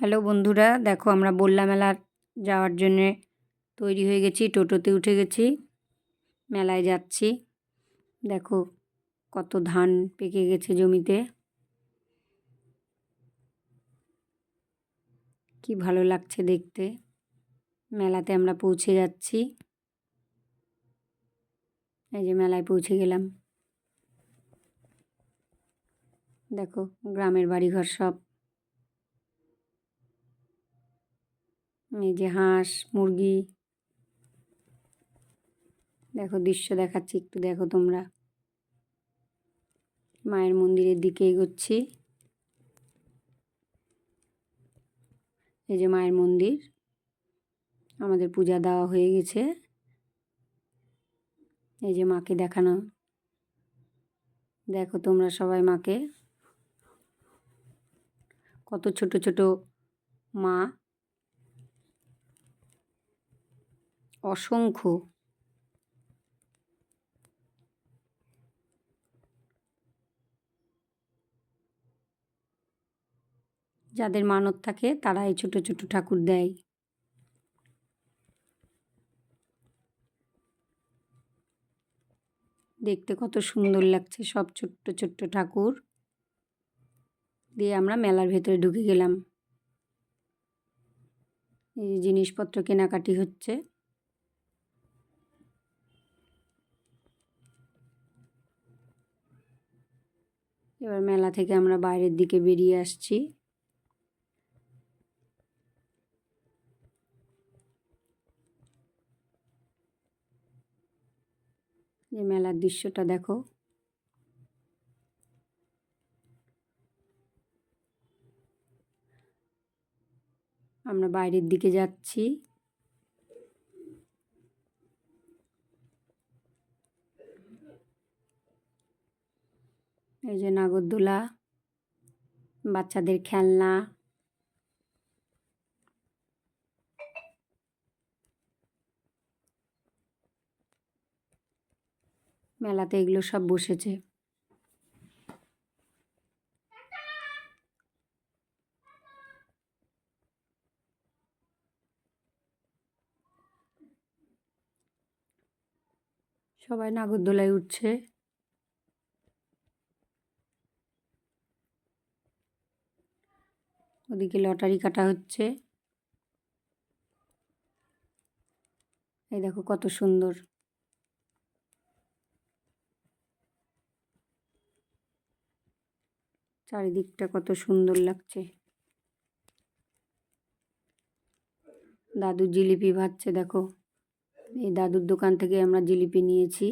Hello বন্ধুরা, দেখো আমরা বললা মেলা যাওয়ার জন্যে তৈরি হয়ে গেছি, টোটোতে উঠে গেছি, মেলায় যাচ্ছি। দেখো কত ধান পেকে গেছে জমিতে। কি ভালো লাগছে দেখতে। মেলাতে আমরা পৌঁছে যাচ্ছি। এই যে মেলায় পৌঁছে গেলাম। দেখো গ্রামের বাড়িঘর সব। এই যে হাঁস, মুরগি। দেখো দৃশ্য দেখাচ্ছি, একটু দেখো তোমরা। মায়ের মন্দিরের দিকে এগোচ্ছি। এই যে মায়ের মন্দির। আমাদের পূজা দেওয়া হয়ে গেছে। এই যে মাকে দেখানো। দেখো তোমরা সবাই মাকে। কত ছোট ছোট মা। অসংখ্য। যাদের মানত থাকে তারা এই ছোট ছোট ঠাকুর দেয়। দেখতে কত সুন্দর লাগছে সব ছোট্ট ছোট্ট ঠাকুর। দিয়ে আমরা মেলার ভেতরে ঢুকে গেলাম। এই জিনিসপত্র কেনাকাটি হচ্ছে। এবার মেলা থেকে আমরা বাইরের দিকে বেরিয়ে আসছি। যে মেলার দৃশ্যটা দেখো। আমরা বাইরের দিকে যাচ্ছি। এই যে নাগরদোলা বাচ্চাদের খেলনা। মেলাতে এগুলো সব বসেছে। সবাই নাগরদোলায় উঠছে। ওদিকে লটারি কাটা হচ্ছে। এই দেখো কত সুন্দর। চারিদিকটা কত সুন্দর লাগছে। দাদু জিলিপি ভাজছে, দেখো। এই দাদুর দোকান থেকে আমরা জিলিপি নিয়েছি।